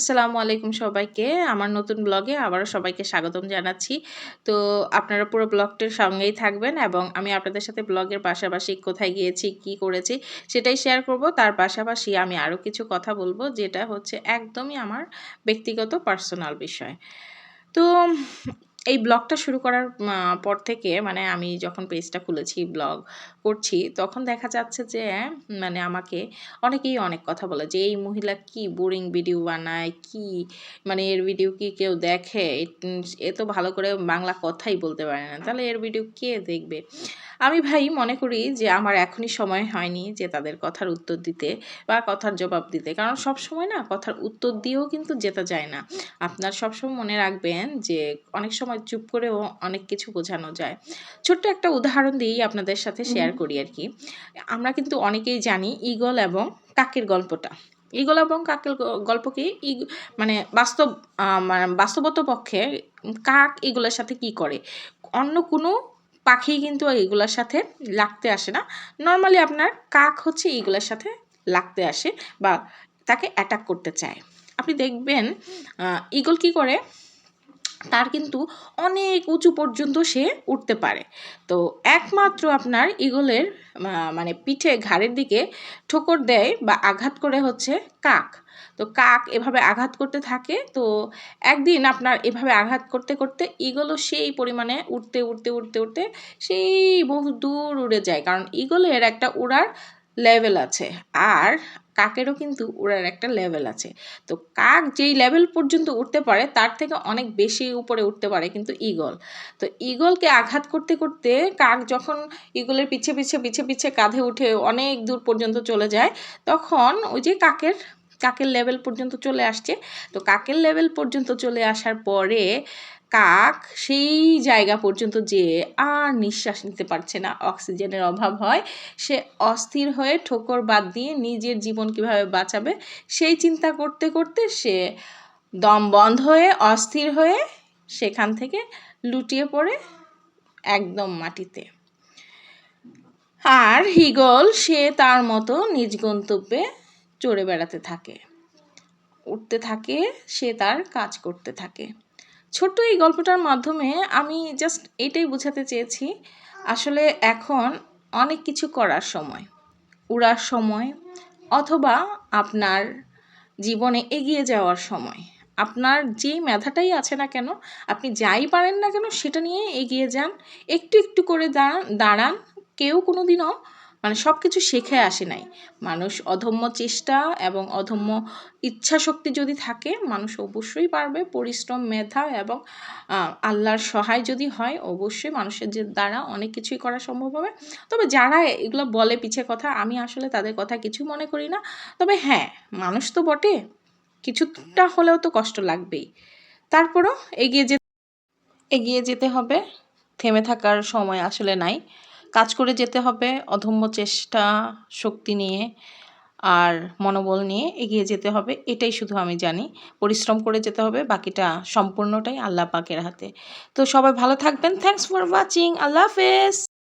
আসসালামু আলাইকুম সবাইকে। আমার নতুন ব্লগে আবারও সবাইকে স্বাগতম জানাচ্ছি। তো আপনারা পুরো ব্লগটির সঙ্গেই থাকবেন এবং আমি আপনাদের সাথে ব্লগের পাশাপাশি কোথায় গিয়েছি, কি করেছি সেটাই শেয়ার করব। তার পাশাপাশি আমি আরও কিছু কথা বলব যেটা হচ্ছে একদমই আমার ব্যক্তিগত, পার্সোনাল বিষয়। তো এই ব্লগটা শুরু করার পর থেকে মানে আমি যখন পেজটা খুলেছি, ব্লগ করছি, তখন দেখা যাচ্ছে যে মানে আমাকে অনেকেই অনেক কথা বলে যে, এই মহিলা কি বোরিং ভিডিও বানায়? কি মানে এর ভিডিও কি কেউ দেখে? এ তো ভালো করে বাংলা কথাই বলতে পারে না। তাহলে এর ভিডিও কে দেখবে? আমি ভাই মনে করি যে আমার এখনই সময় হয়নি যে তাদের কথার উত্তর দিতে বা কথার জবাব দিতে। কারণ সব সময় না কথার উত্তর দিয়েও কিন্তু যেতে যায় না। আপনার সবসময় মনে রাখবেন যে অনেক সময় চুপ করেও অনেক কিছু বোঝানো যায়। ছোট্ট একটা উদাহরণ দিয়েই আপনাদের সাথে শেয়ার করি আর কি আমরা কিন্তু অনেকেই জানি ইগল এবং কাকের গল্পটা। ইগল এবং কাকের গল্পকে ই মানে বাস্তব মানে বাস্তবত পক্ষে কাক এগুলোর সাথে কি করে? অন্য কোনো পাখি কিন্তু এগুলোর সাথে লাগতে আসে না। নর্মালি আপনার কাক হচ্ছে এইগুলোর সাথে লাগতে আসে বা তাকে অ্যাটাক করতে চায়। আপনি দেখবেন ইগল কি করে? তার কিন্তু অনেক উঁচু পর্যন্ত সে উঠতে পারে। তো একমাত্র আপনার ইগলের মানে পিঠে ঘাড়ের দিকে ঠোকর দেয় বা আঘাত করে হচ্ছে কাক। তো কাক এভাবে আঘাত করতে থাকে। তো একদিন আপনার এভাবে আঘাত করতে করতে ইগলও সেই পরিমাণে উঠতে উঠতে উঠতে উঠতে সেই বহু দূর উড়ে যায়। কারণ ইগলের একটা উড়ার লেভেল আছে। আর কাকেরও কিন্তু উড়ার একটা লেভেল আছে। তো কাক যেই লেভেল পর্যন্ত উঠতে পারে, তার থেকে অনেক বেশি উপরে উঠতে পারে কিন্তু ইগল তো ইগলকে আঘাত করতে করতে কাক যখন ইগলের পিছে পিছে পিছে পিছে কাঁধে উঠে অনেক দূর পর্যন্ত চলে যায়, তখন ওই যে কাকের কাকের লেভেল পর্যন্ত চলে আসছে। তো কাকের লেভেল পর্যন্ত চলে আসার পরে কাক সেই জায়গা পর্যন্ত যে আর নিঃশ্বাস নিতে পারছে না। অক্সিজেনের অভাব হয়। সে অস্থির হয়ে ঠোকর বাদ দিয়ে নিজের জীবন কীভাবে বাঁচাবে সেই চিন্তা করতে করতে সে দম বন্ধ হয়ে, অস্থির হয়ে সেখান থেকে লুটিয়ে পড়ে একদম মাটিতে। আর হিগল সে তার মতো নিজ গন্তব্যে চড়ে বেড়াতে থাকে। উঠতে থাকে, সে তার কাজ করতে থাকে। ছোট্ট এই গল্পটার মাধ্যমে আমি জাস্ট এটাই বোঝাতে চেয়েছি, আসলে এখন অনেক কিছু করার সময়, উড়ার সময়, অথবা আপনার জীবনে এগিয়ে যাওয়ার সময়। আপনার যেই মেধাটাই আছে না কেন, আপনি যাই পারেন না কেন, সেটা নিয়ে এগিয়ে যান। একটু একটু করে দাঁড়ান দাঁড়ান, কেউ কোনো দিনও মানে সব কিছু শেখে আসে নাই। মানুষ অধম্য চেষ্টা এবং অধম্য ইচ্ছা শক্তি যদি থাকে, মানুষ অবশ্যই পারবে পরিশ্রম, মেধা এবং আল্লাহর সহায় যদি হয়, অবশ্যই মানুষের যে দ্বারা অনেক কিছুই করা সম্ভব হবে। তবে যারা এগুলো বলে পিছে কথা, আমি আসলে তাদের কথা কিছু মনে করি না। তবে হ্যাঁ মানুষ তো বটে, কিছুটা হলেও তো কষ্ট লাগবেই। তারপরও এগিয়ে যে, এগিয়ে যেতে হবে, থেমে থাকার সময় আসলে নাই। কাজ করে যেতে হবে অধম্য চেষ্টা, শক্তি নিয়ে আর মনোবল নিয়ে এগিয়ে যেতে হবে, এটাই শুধু আমি জানি। পরিশ্রম করে যেতে হবে, বাকিটা সম্পূর্ণটাই আল্লাহ পাকের হাতে। তো সবাই ভালো থাকবেন। থ্যাংকস ফর ওয়াচিং আল্লাহ হাফেজ।